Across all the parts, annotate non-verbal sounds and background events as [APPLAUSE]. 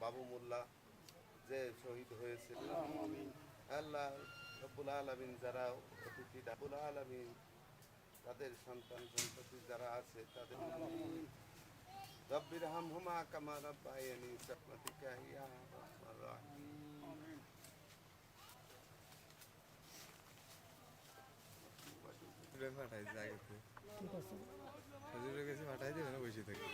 বাবু মোল্লা যে শহীদ হয়েছে আল্লাহ রব্বুল আলমিন যারা অতিথি রাবুল আলমিন তাদের সন্তান সন্ততি যারা আছে তাদের রব্বির হামহুমা কামা রাব্বায়ানি সাফাতিকা ইয়া রাহমার রাহিম পাঠাই আগে হুজুরের কাছে পাঠাই দেবে না বসে থাকে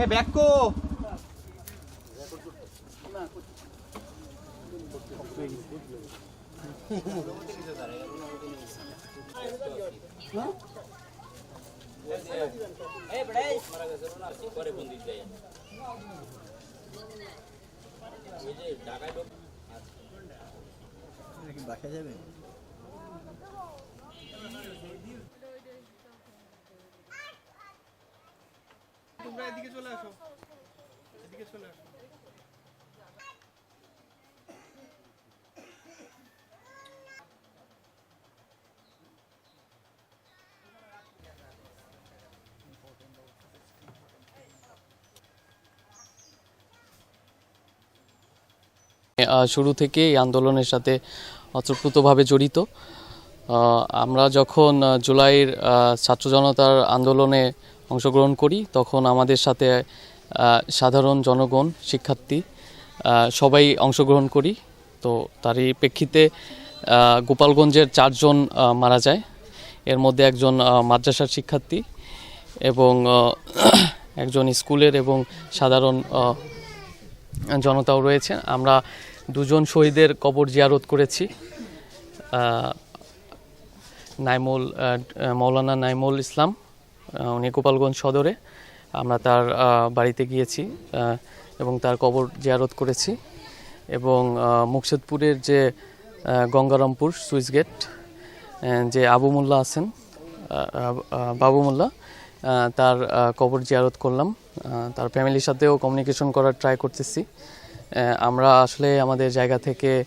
এ ব্যাকো বাসা যাবে তোমরা এদিকে চলে আসো। এদিকে চলে আসো। শুরু থেকে এই আন্দোলনের সাথে অতপ্রুতভাবে জড়িত। আমরা যখন জুলাইয়ের ছাত্র জনতার আন্দোলনে অংশগ্রহণ করি, তখন আমাদের সাথে সাধারণ জনগণ, শিক্ষার্থী সবাই অংশগ্রহণ করি। তো তারই প্রেক্ষিতে গোপালগঞ্জের চারজন মারা যায়। এর মধ্যে একজন মাদ্রাসার শিক্ষার্থী এবং [CLEARS THROAT] একজন স্কুলের এবং সাধারণ জনতাও রয়েছে। আমরা দুজন শহীদের কবর জিয়ারত করেছি। নাইমুল মৌলানা নাইমুল ইসলাম। উনি গোপালগঞ্জ সদরে। আমরা তার বাড়িতে গিয়েছি এবং তার কবর জিয়ারত করেছি। এবং আহ, মুকসেদপুরের যে গঙ্গারামপুর সুইচ গেট যে আবু মোল্লা আছেন বাবু মোল্লা তার কবর জিয়ারত করলাম। তার ফ্যামিলির সাথেও কমিউনিকেশন করার ট্রাই করতেছি। আমরা আসলে আমাদের জায়গা থেকে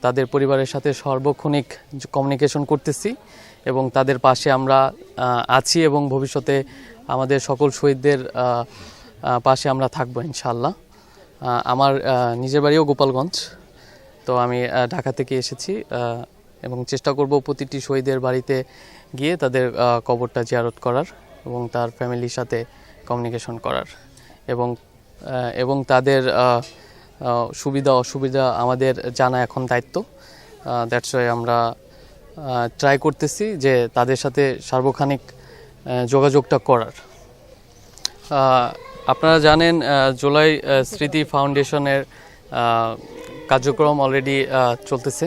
তাদের পরিবারের সাথে সার্বক্ষণিক কমিউনিকেশন করতেছি এবং তাদের পাশে আমরা আছি এবং ভবিষ্যতে আমাদের সকল শহীদদের পাশে আমরা থাকব ইনশাল্লাহ আমার নিজের বাড়িও গোপালগঞ্জ। তো আমি ঢাকা থেকে এসেছি এবং চেষ্টা করব প্রতিটি শহীদের বাড়িতে গিয়ে তাদের কবরটা জিয়ারত করার এবং তার ফ্যামিলির সাথে কমিউনিকেশন করার এবং এবং তাদের সুবিধা, অসুবিধা আমাদের জানা এখন দায়িত্ব। দ্যাটস ওয়াই আমরা ট্রাই করতেছি যে তাদের সাথে সার্বক্ষণিক যোগাযোগটা করার। আপনারা জানেন জুলাই স্মৃতি ফাউন্ডেশনের কার্যক্রম অলরেডি চলতেছে।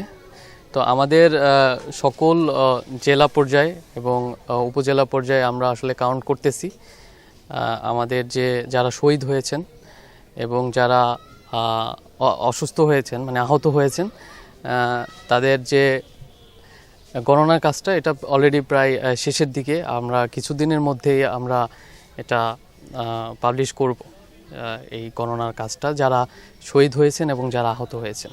তো আমাদের সকল জেলা পর্যায়ে এবং উপজেলা পর্যায়ে আমরা আসলে কাউন্ট করতেছি। আমাদের যে, যারা শহীদ হয়েছেন এবং যারা অসুস্থ হয়েছেন মানে আহত হয়েছেন। তাদের যে গণনার কাজটা, এটা অলরেডি প্রায় শেষের দিকে। আমরা কিছুদিনের মধ্যেই আমরা এটা পাবলিশ করব এই গণনার কাজটা, যারা শহীদ হয়েছেন এবং যারা আহত হয়েছেন।